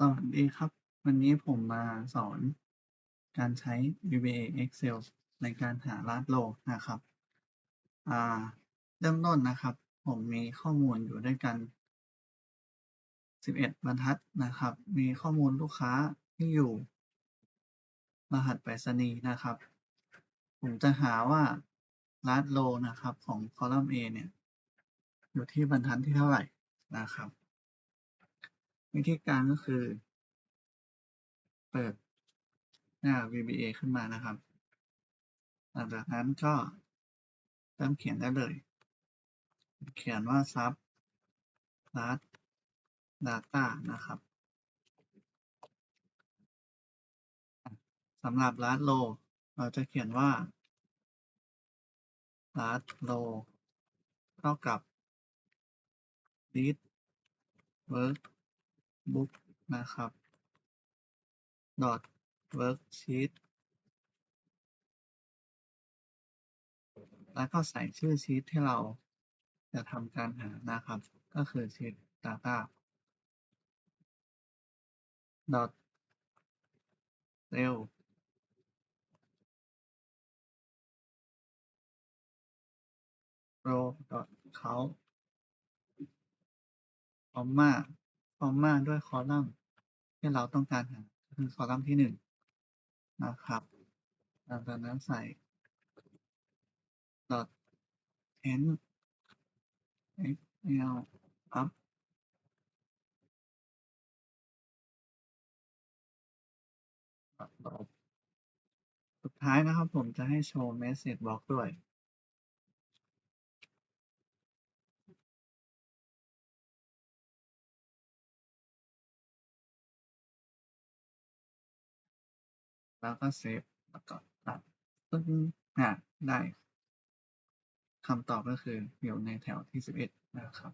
สวัสดีครับ วันนี้ผมมาสอนการใช้ VBA Excel ในการหา last row นะครับเริ่มต้นนะครับ ผมมีข้อมูลอยู่ด้วยกัน 11 บรรทัดนะครับ มีข้อมูลลูกค้าที่อยู่ รหัสไปรษณีย์นะครับ ผมจะหาว่า last row นะครับของคอลัมน์ A เนี่ย อยู่ที่บรรทัดที่เท่าไหร่นะครับ วิธีการก็คือ เปิดหน้า VBA ขึ้นมานะครับ หลังจากนั้นก็เริ่มเขียนได้เลย เขียนว่า sub last data นะครับสำหรับ last row เราจะเขียนว่า last row เท่ากับ list workbook นะครับ dot worksheet แล้วก็ใส่ชื่อชีตที่เราจะทำการหานะครับ ก็คือชีต data dot cell row dot count คอมมา คอมมาด้วยคอลัมน์ที่เราต้องการหาคือคอลัมน์ที่หนึ่งนะครับหลังจากนั้นใส่ dot n xl up สุดท้ายนะครับผมจะให้โชว์ message box ด้วย แล้วก็เซฟแล้วก็ตัดปึ้งอะได้คำตอบก็คืออยู่ในแถวที่ 11 นะครับ